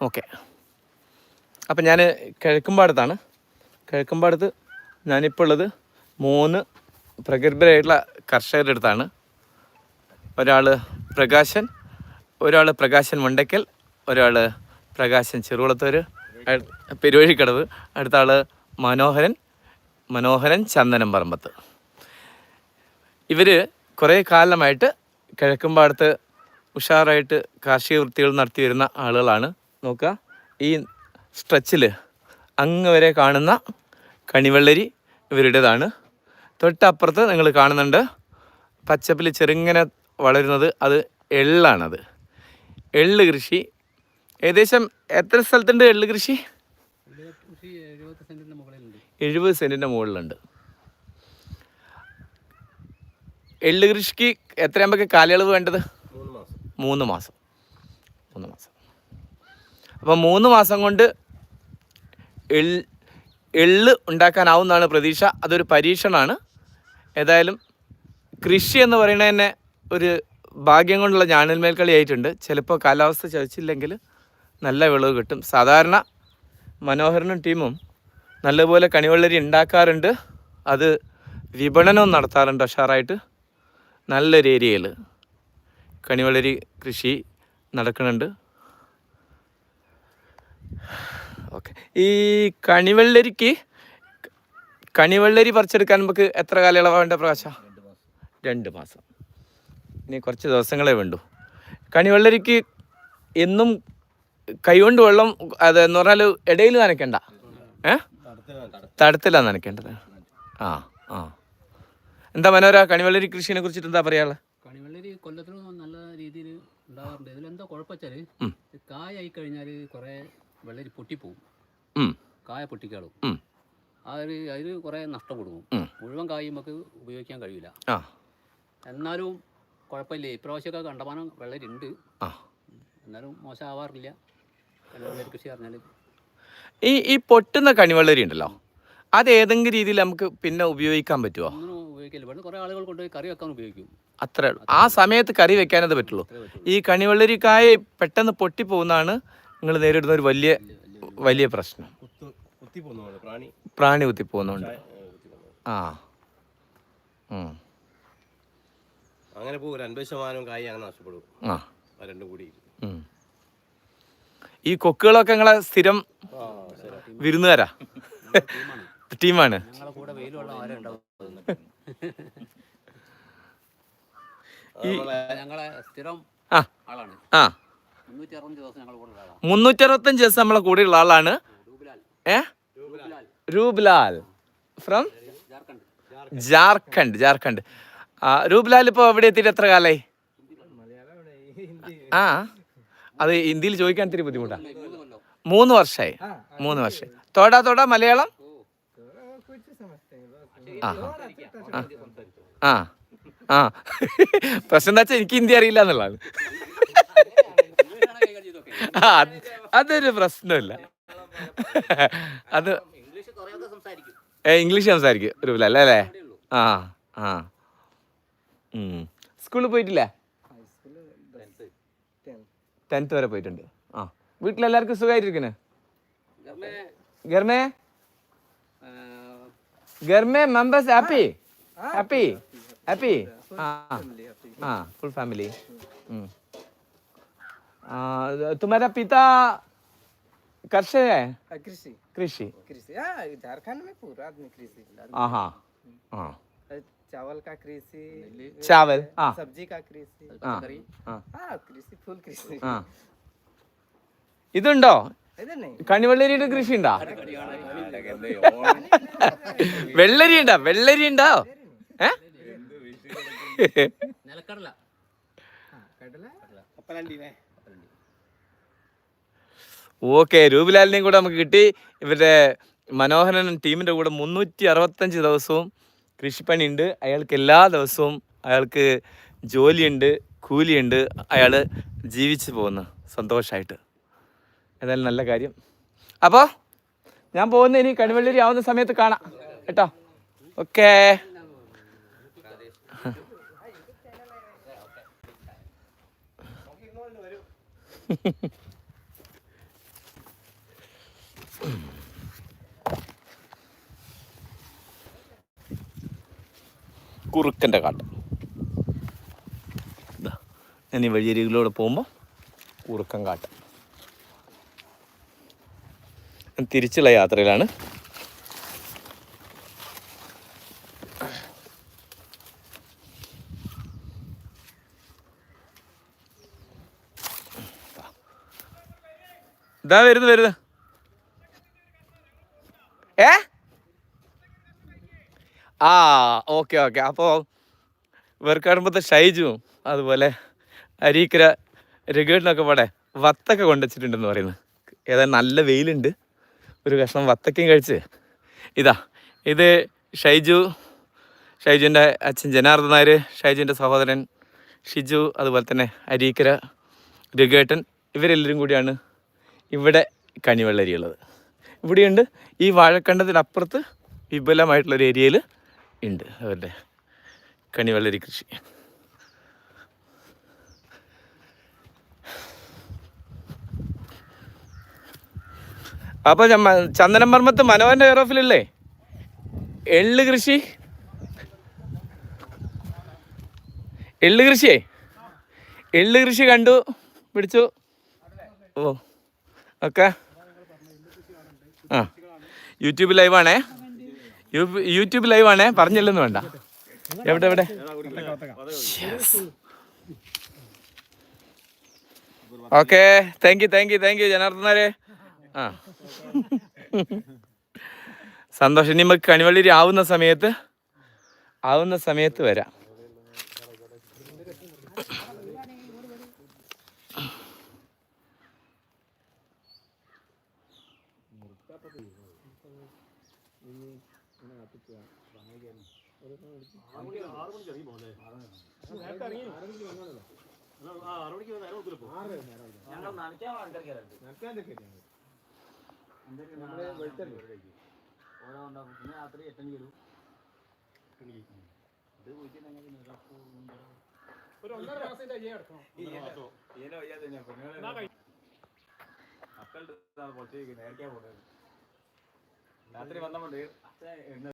Okay. അപ്പം ഞാൻ കിഴക്കുംപാടത്താണ്. കിഴക്കുംപാടത്ത് ഞാനിപ്പോൾ ഉള്ളത് മൂന്ന് പ്രഗത്ഭരായിട്ടുള്ള കർഷകരുടെ അടുത്താണ്. ഒരാൾ പ്രകാശൻ ഒരാൾ പ്രകാശൻ മുണ്ടയ്ക്കൽ ഒരാൾ പ്രകാശൻ ചെറുകുളത്തൂർ പെരുവഴിക്കടവ് അടുത്ത ആൾ മനോഹരൻ മനോഹരൻ ചന്ദനം പറമ്പത്ത് ഇവർ കുറേ കാലമായിട്ട് കിഴക്കുംപാടത്ത് ഉഷാറായിട്ട് കാർഷിക വൃത്തികൾ നടത്തി വരുന്ന ആളുകളാണ്. നോക്കുക. ഈ സ്ട്രെച്ചിൽ അങ്ങ് വരെ കാണുന്ന കണിവെള്ളരി ഇവരുടേതാണ്. തൊട്ടപ്പുറത്ത് നിങ്ങൾ കാണുന്നുണ്ട്. പച്ചപ്പിൽ ചെറുങ്ങനെ വളരുന്നത് അത് എള്ളാണത്. എള്ള് കൃഷി. ഏകദേശം എത്ര സ്ഥലത്തുണ്ട് എള്ള് കൃഷി? എഴുപത് സെന്റിന്റെ മുകളിലുണ്ട്. എള്ള് കൃഷിക്ക് എത്രയാകുമ്പോഴൊക്കെ കാലയളവ് വേണ്ടത്? മൂന്ന് മാസം. മൂന്ന് മാസം. അപ്പം മൂന്ന് മാസം കൊണ്ട് എള്ള് ഉണ്ടാക്കാനാവുന്നതാണ് പ്രതീക്ഷ. അതൊരു പരീക്ഷണമാണ്. ഏതായാലും കൃഷി എന്ന് പറയുന്നത് തന്നെ ഒരു ഭാഗ്യം കൊണ്ടുള്ള ഞാണിന്മേൽക്കളി ആയിട്ടുണ്ട്. ചിലപ്പോൾ കാലാവസ്ഥ ചതിച്ചില്ലെങ്കിൽ നല്ല വിളവ് കിട്ടും. സാധാരണ മനോഹരനും ടീമും നല്ലപോലെ കണിവെള്ളരി ഉണ്ടാക്കാറുണ്ട്. അത് വിപണനവും നടത്താറുണ്ട് ഉഷാറായിട്ട്. നല്ലൊരു ഏരിയയിൽ കണിവെള്ളരി കൃഷി നടക്കുന്നുണ്ട്. ഓക്കെ ഈ കണിവെള്ളരിക്ക് കണിവെള്ളരി പറിച്ചെടുക്കാൻ നമുക്ക് എത്ര കാലയളവ് വേണ്ട പ്രകാശ? രണ്ട് മാസം. ഇനി കുറച്ച് ദിവസങ്ങളെ വേണ്ടൂ. കണിവെള്ളരിക്ക് എന്നും കൈകൊണ്ട് വെള്ളം അത് എന്ന് പറഞ്ഞാൽ ഇടയിൽ നനയ്ക്കണ്ട. ഏ? തടത്തിലാണ് നനയ്ക്കേണ്ടത്. ആ ആ. എന്താ മനോര കണിവെള്ളരി കൃഷിനെ കുറിച്ചിട്ട് എന്താ പറയാനുള്ളത് കണിവെള്ളരി കൊല്ലത്തിൽ നല്ല രീതിയിൽ ഉണ്ടാകാറുണ്ട് ഇതിലെന്താ കുഴപ്പമെച്ചാൽ കായ ആയി കഴിഞ്ഞാൽ കുറേ വെള്ളരി പൊട്ടിപ്പോവും. കായ പൊട്ടിക്കാളും. അതിൽ അതിൽ കുറേ നഷ്ടം കൊടുക്കും. മുഴുവൻ കായും നമുക്ക് ഉപയോഗിക്കാൻ കഴിയില്ല. എന്നാലും കുഴപ്പമില്ല. ഇപ്രാവശ്യമൊക്കെ കണ്ടമാനം വെള്ളരി ഉണ്ട് എന്നാലും മോശമാവാറില്ല. ആവാറില്ല കൃഷി പറഞ്ഞാൽ ഈ ഈ പൊട്ടുന്ന കണിവെള്ളരി ഉണ്ടല്ലോ അത് ഏതെങ്കിലും രീതിയിൽ നമുക്ക് പിന്നെ ഉപയോഗിക്കാൻ പറ്റുമോ ഉപയോഗിക്കില്ല കുറേ ആളുകൾ കൊണ്ടുപോയി കറി വെക്കാൻ ഉപയോഗിക്കും. അത്രേ ഉള്ളൂ. ആ സമയത്ത് കറി വെക്കാനത് പറ്റുള്ളൂ. പറ്റുള്ളൂ. ഈ കണിവെള്ളരിക്കായ പെട്ടെന്ന് പൊട്ടിപ്പോകുന്നതാണ് നിങ്ങൾ നേരിടുന്ന ഒരു വലിയ വലിയ പ്രശ്നം. പ്രാണി കുത്തി പോകുന്നുണ്ട് ആ. അങ്ങനെ പോകും. ഒരു അൻപത് ശതമാനം കായ് അങ്ങനെ നഷ്ടപ്പെടും. ആ. ആ രണ്ടും കൂടി ഈ കൊക്കുകളൊക്കെ നിങ്ങളെ സ്ഥിരം ആ ശരി. വിരുന്നുകാരാ? ടീമാണ്. ടീമാണ് ഞങ്ങളെ കൂടെ വെയിലുള്ള ആരും ഉണ്ടാവും അത് സ്ഥിരം ആ. ആളാണ്. ആ. മുന്നൂറ്റി അറുപത് ദിവസം നമ്മളെ കൂടെ ഉള്ള ആളാണ് മുന്നൂറ്ററുപത്തഞ്ച് ദിവസം നമ്മളെ കൂടെയുള്ള ആളാണ്. ഏ? രൂപലാൽ. ഫ്രം ജാർഖണ്ഡ്. ജാർഖണ്ഡ് രൂപ്ലാൽ ഇപ്പോൾ എവിടെ എത്തിയിട്ട് എത്ര കാലായി? ആ അത് ഹിന്ദിയിൽ ചോദിക്കാൻ ഇത്തിരി ബുദ്ധിമുട്ടാണ് മൂന്ന് വർഷമായി മൂന്ന് വർഷം തോടാ തോടാ മലയാളം? ആ ആ. ആ പ്രശ്നം എന്താ വെച്ചാൽ എനിക്ക് ഹിന്ദി അറിയില്ല എന്നുള്ളതാണ് ഇംഗ്ലീഷാണ് കൈകാര്യം ചെയ്തൊക്കെ ആ, അത് അതൊരു പ്രശ്നമില്ല. അത് ഇംഗ്ലീഷ് കുറേയൊക്കെ സംസാരിക്കും ഏ, ഇംഗ്ലീഷ് സംസാരിക്കും. ഒരു അല്ലേ അല്ലേ? ആ ആ. സ്കൂളിൽ പോയിട്ടില്ല? ടെൻത്ത് വരെ പോയിട്ടുണ്ട്. ആ. വീട്ടിലെല്ലാവർക്കും സുഖമായിട്ടിരിക്കുന്നു ഗർമേ ഗർമേ മെമ്പേഴ്സ് ഹാപ്പി ഹാപ്പി ഹാപ്പി ആ ആ. फुल फैमिली तुम्हारा पिता कर्षे है हाँ, कृषि कृषि कृषि हाँ झारखंड में पूरा आदमी कृषि हाँ हाँ हाँ चावल का कृषि चावल हाँ सब्जी का कृषि हाँ കറി हाँ हाँ कृषि फुल कृषि ആ ഇതുണ്ടോ इधर नहीं കണിവെള്ളരിയുടെ കൃഷി ഉണ്ടോ വെള്ളരി ഉണ്ടോ വെള്ളരി ഉണ്ടോ ഏ നിലക്കടല हाँ कटला കപ്പലണ്ടിനെ ഓക്കെ രൂപലാലിനെയും കൂടെ നമുക്ക് കിട്ടി. ഇവരുടെ മനോഹരൻ ടീമിന്റെ കൂടെ മുന്നൂറ്റി അറുപത്തഞ്ച് ദിവസവും കൃഷിപ്പണിയുണ്ട്. അയാൾക്ക് എല്ലാ ദിവസവും അയാൾക്ക് ജോലിയുണ്ട് കൂലിയുണ്ട്. അയാൾ ജീവിച്ചു പോകുന്നു. സന്തോഷമായിട്ട് ഏതായാലും നല്ല കാര്യം. അപ്പോൾ ഞാൻ പോകുന്ന ഇനി കണിവെള്ളരി ആവുന്ന സമയത്ത് കാണാം. കേട്ടോ? ഓക്കേ. കുറുക്കന്റെ കാട്ട്. ഇനി വഴിയരികളിലൂടെ ഈ പോകുമ്പോൾ കുറുക്കൻ കാട്ട്. തിരിച്ചുള്ള യാത്രയിലാണ്. ഇതാ വരുന്നു വരുന്നു. ഏ? ആ ഓക്കെ ഓക്കെ. അപ്പോൾ വെറുക്കാടുമ്പത്തെ ഷൈജുവും അതുപോലെ അരീക്കര രഘുവേട്ടനൊക്കെ പാടെ വത്തൊക്കെ കൊണ്ടുവച്ചിട്ടുണ്ടെന്ന് പറയുന്നു. ഏതായാലും നല്ല വെയിലുണ്ട്. ഒരു കഷ്ണം വത്തക്കയും കഴിച്ച്. ഇതാ ഇത് ഷൈജു ഷൈജുവിന്റെ അച്ഛൻ ജനാർദ്ദൻ നായർ ഷൈജുവിന്റെ സഹോദരൻ ഷിജു അതുപോലെ തന്നെ അരീക്കര രഘുവേട്ടൻ ഇവരെല്ലാവരും കൂടിയാണ് ഇവിടെ കണിവെള്ളരി ഉള്ളത് ഇവിടെയുണ്ട്. ഈ വാഴക്കണ്ടത്തിനപ്പുറത്ത് വിപുലമായിട്ടുള്ളൊരു ഏരിയയിൽ ഉണ്ട്. അവരുടെ കണിവെള്ളരി കൃഷി. അപ്പോൾ ചന്ദനമർമ്മത്ത് മനോഹരന്റെ കെയർ ഓഫിലല്ലേ എള്ള് കൃഷി. എള്ള് കൃഷിയേ? എള്ള് കൃഷി കണ്ടു പിടിച്ചു. ഓ. ഓക്കെ ആ. യൂട്യൂബ് ലൈവാണേ യൂട്യൂബ് ലൈവാണേ പറഞ്ഞില്ലെന്ന് വേണ്ട. എവിടെ എവിടെ? Okay thank you thank you thank you ജനാർദ്ദനാരെ ആ. സന്തോഷം. നമുക്ക് കണിവള്ളിരി ആവുന്ന സമയത്ത് ആവുന്ന സമയത്ത് വരാം. രാത്രി വന്നപ്പോണ്ട്